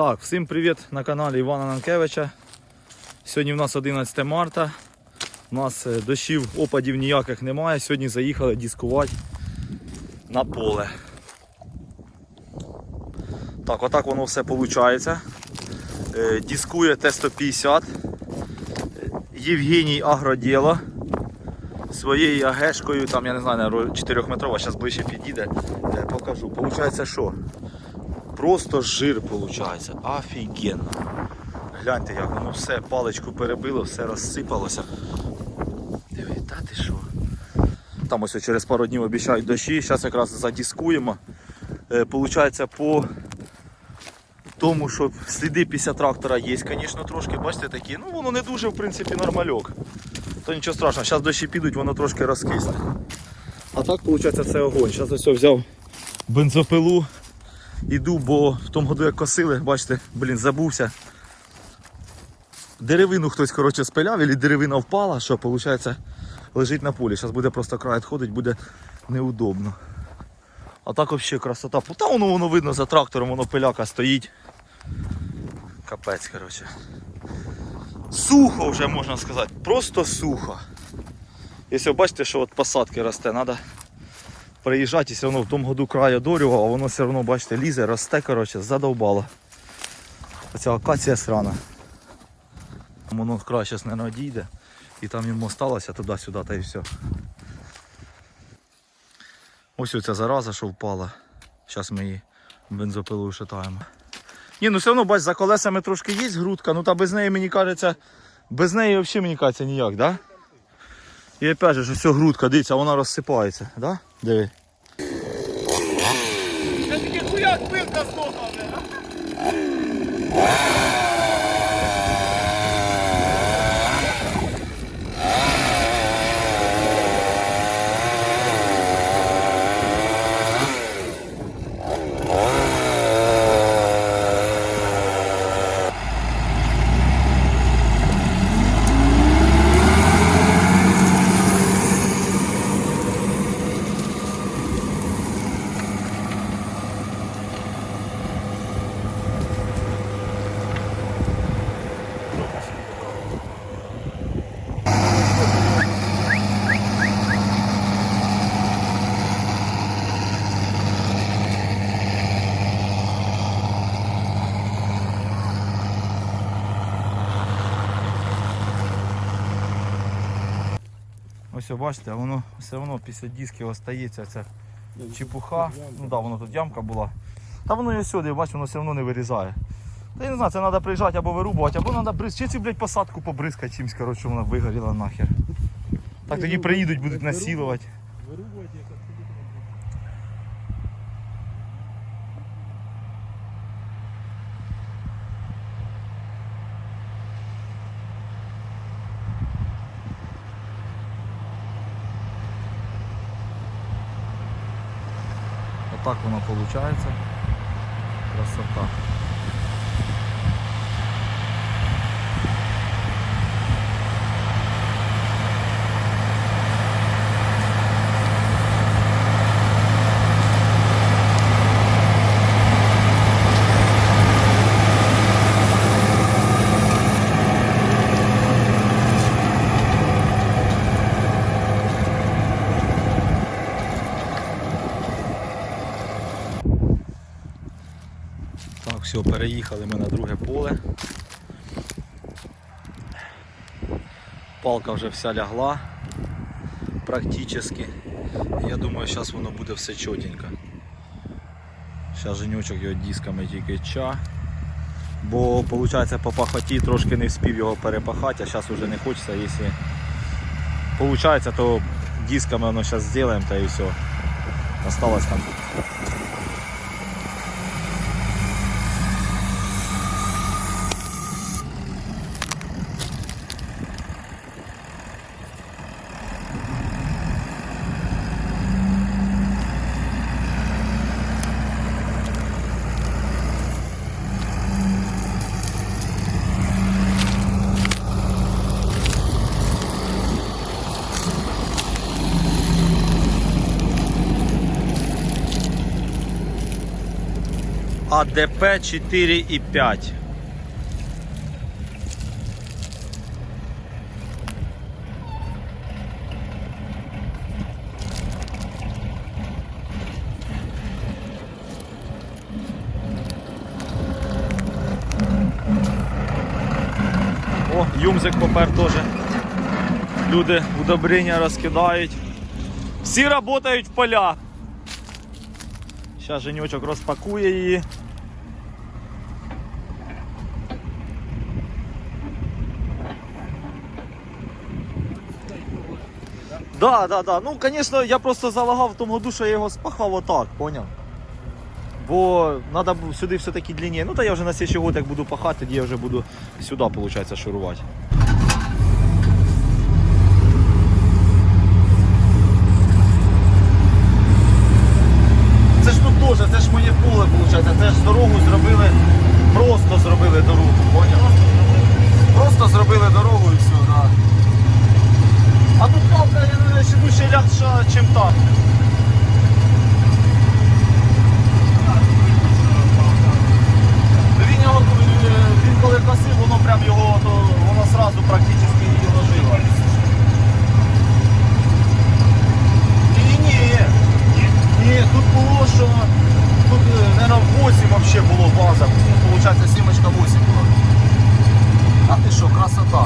Так, всім привіт на каналі Івана Нанкевича. Сьогодні в нас 11 марта. У нас е, дощів, опадів ніяких немає. Сьогодні заїхали дискувати на поле. Так, отак воно все виходить. Дискує Т-150. Євгеній Агроділо. Своєю агешкою, там я не знаю, 4 метрова, зараз ближче підійде, е, покажу. Получається що? Просто жир виходить. Офігенно. Гляньте, як воно все паличку перебило, все розсипалося. Диви, та ти що? Там ось через пару днів обіцяють дощі, зараз якраз задіскуємо. Е, Получається по тому, що сліди після трактора є, звісно, трошки, бачите, такі. Ну воно не дуже в принципі нормальок. То нічого страшного, зараз дощі підуть, воно трошки розкисне. А так виходить це огонь. Зараз ось взяв бензопилу. Іду, бо в тому году як косили, бачите, блін, забувся. Деревину хтось коротше, спиляв, і деревина впала, що виходить лежить на полі. Зараз буде просто край відходить, буде неудобно. А так взагалі красота. Та воно воно видно за трактором, воно пиляка стоїть. Капець, коротше. Сухо вже можна сказати. Просто сухо. Якщо бачите, що от посадки росте, треба приїжджати все одно в тому году край одорював, а воно все одно, бачите, лізе, росте, коротше, задовбало. Оця акація срана. Воно край зараз не надійде. І там йому осталося туди-сюди та і все. Ось оця зараза, що впала. Зараз ми її бензопилою шатаємо. Ні, ну все одно, бач, за колесами трошки є грудка, ну та без неї мені кажеться, без неї взагалі мені кажеться ніяк, да? І опять же, що все грудка, дивіться, вона розсипається, да? Диви. Я тільки хуяк пивка здохла, бля. Ось бачите, воно все одно після дисків остається ця чепуха. Ну да, воно тут ямка була. Та воно і сюди, бачите, воно все одно не вирізає. Та я не знаю, це треба приїжджати або вирубувати, або треба бриз... Чи цю, блядь, посадку побризкати чимось, коротше, вона вигоріла нахер. Так тоді приїдуть, будуть насілувати. Отак воно виходить. Красота. Все, переїхали ми на друге поле. Палка вже вся лягла практично. Я думаю, зараз воно буде все чотенько. Зараз женючок його дисками тільки ча. Бо виходить по пахоті трошки не вспів його перепахати, а зараз вже не хочеться, якщо виходить, то дисками воно зараз зробимо та і все. Осталось там АДП 4,5. О, юмзик попер теж. Люди удобрення розкидають. Всі працюють в полях. Зараз Женючок розпакує її. Да, да, да. Ну, звісно, я просто залагав в тому году, що я його спахав отак, поняв? Бо треба сюди все-таки длинніше. Ну, та я вже на слідчий год, як буду пахати, я вже буду сюди, виходить, шурувати. Це ж тут теж, це ж моє поле, виходить. Це ж дорогу зробили, просто зробили дорогу, поняв? Просто зробили дорогу і все, так. Да. А тут палка, я ще вище чим там. Він його, він коли косив, воно прям його, то воно сразу практично її ложило. Ні, ні, ні, тут було, що тут, мабуть, 8 вообще було база. Ну, Получається, сімочка 8 була. А ти що, красота.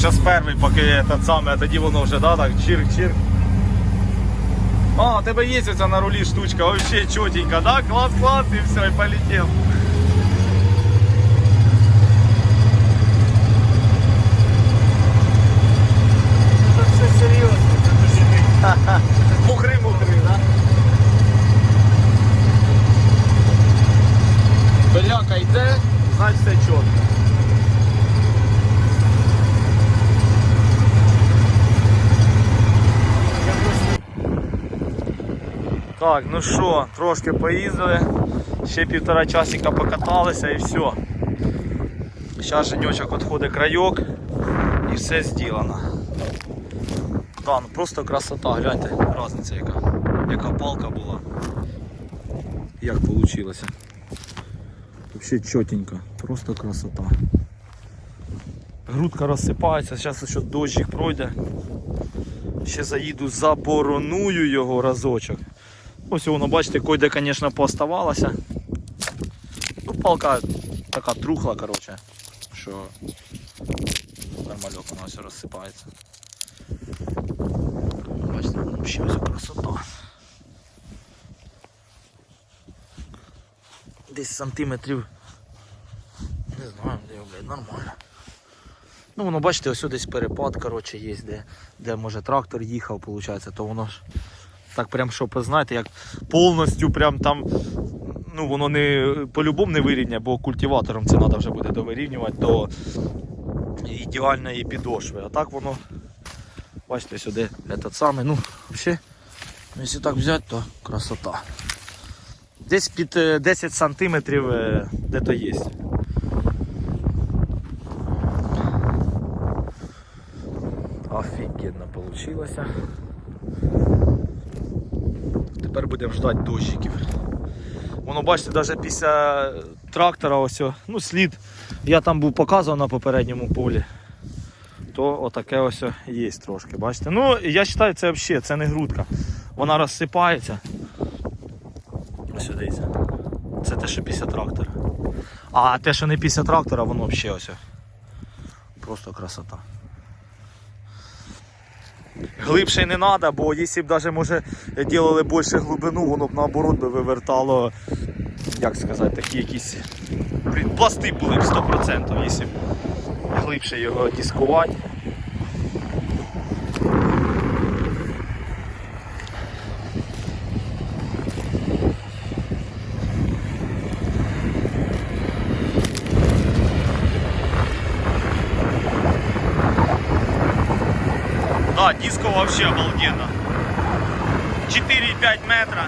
зараз перший, поки те саме, а тоді воно вже да, так чирк-чирк. А, у тебе є ця на рулі штучка, вообще чотенько, да? Клас, клас, і все, і полетів. Це все серйозно, це дуже Мухри, мухри, да? Беляка йде, значить все чітко. Так, ну що, трошки поїздили, ще півтора часика покаталися і все. Зараз Женечок відходить крайок і все зроблено. Да, ну просто красота, гляньте, різниця яка. Яка палка була. Як вийшло. Взагалі чотенько, просто красота. Грудка розсипається, зараз ще дощик пройде. Ще заїду, забороную його разочок. Ось воно, бачите, койде, звісно, пооставалося. Ну, палка така трухла, коротше, що нормальок вона все розсипається. Бачите, взагалі ось красота. Десь сантиметрів. Не знаю, де блядь, нормально. Ну воно бачите, ось десь перепад коротше, є, де, де може трактор їхав, виходить, то воно ж так прям щоб знаєте, як повністю прям там. Ну, воно не по-любому не вирівняє, бо культиватором це треба вже буде довирівнювати до ідеальної підошви. А так воно Бачите, сюди этот самий, ну, взагалі, якщо так взяти, то красота. Десь під е, 10 сантиметрів е, де-то є. Офігенно вийшло. Тепер будемо ждати дощиків. Воно, бачите, навіть після трактора ось, ну, слід. Я там був показував на попередньому полі то отаке ось є трошки, бачите? Ну, я вважаю, це взагалі це не грудка. Вона розсипається. Ось дивіться. Це те, що після трактора. А те, що не після трактора, воно взагалі ось. Просто красота. Глибше не треба, бо якщо б навіть може робили більше глибину, воно б наоборот би вивертало, як сказати, такі якісь пласти були б 100%, якщо б глибше його дискувати. Диско вообще обалденно. 4,5 метра.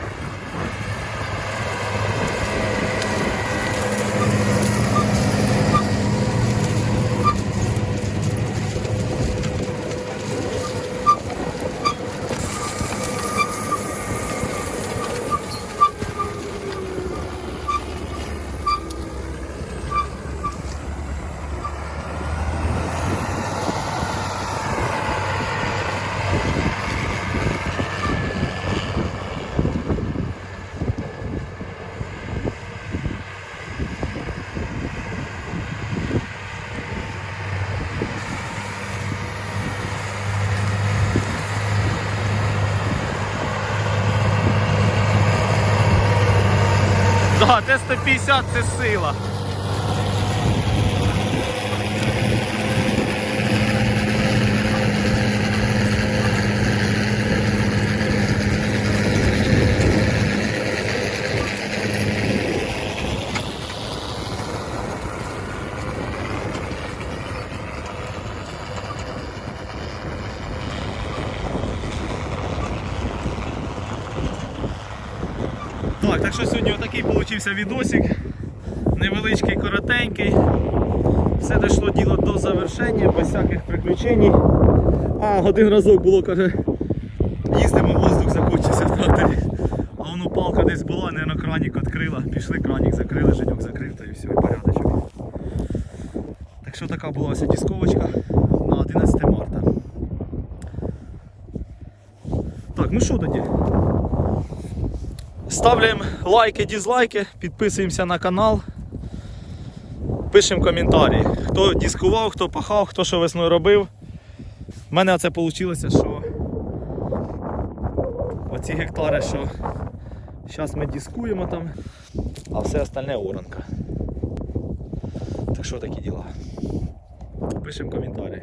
Да, Т-150 це сила. Так, так що сьогодні отакий получився відосик. Невеличкий, коротенький. Все дійшло діло до завершення, без всяких приключень. А, один разок було, каже, їздимо, воздух закінчився в. А воно палка десь була, не кранік відкрила. Пішли, кранік закрили, женьок закрив та і все, і порядочок. Так що така була ось дисковочка на 11 марта. Так, ну що тоді? Ставляємо лайки, дізлайки, підписуємося на канал. Пишемо коментарі. Хто дискував, хто пахав, хто що весною робив. У мене це вийшло, що оці гектари, що зараз ми дискуємо там, а все остальне оранка. Так що такі діла. Пишемо коментарі.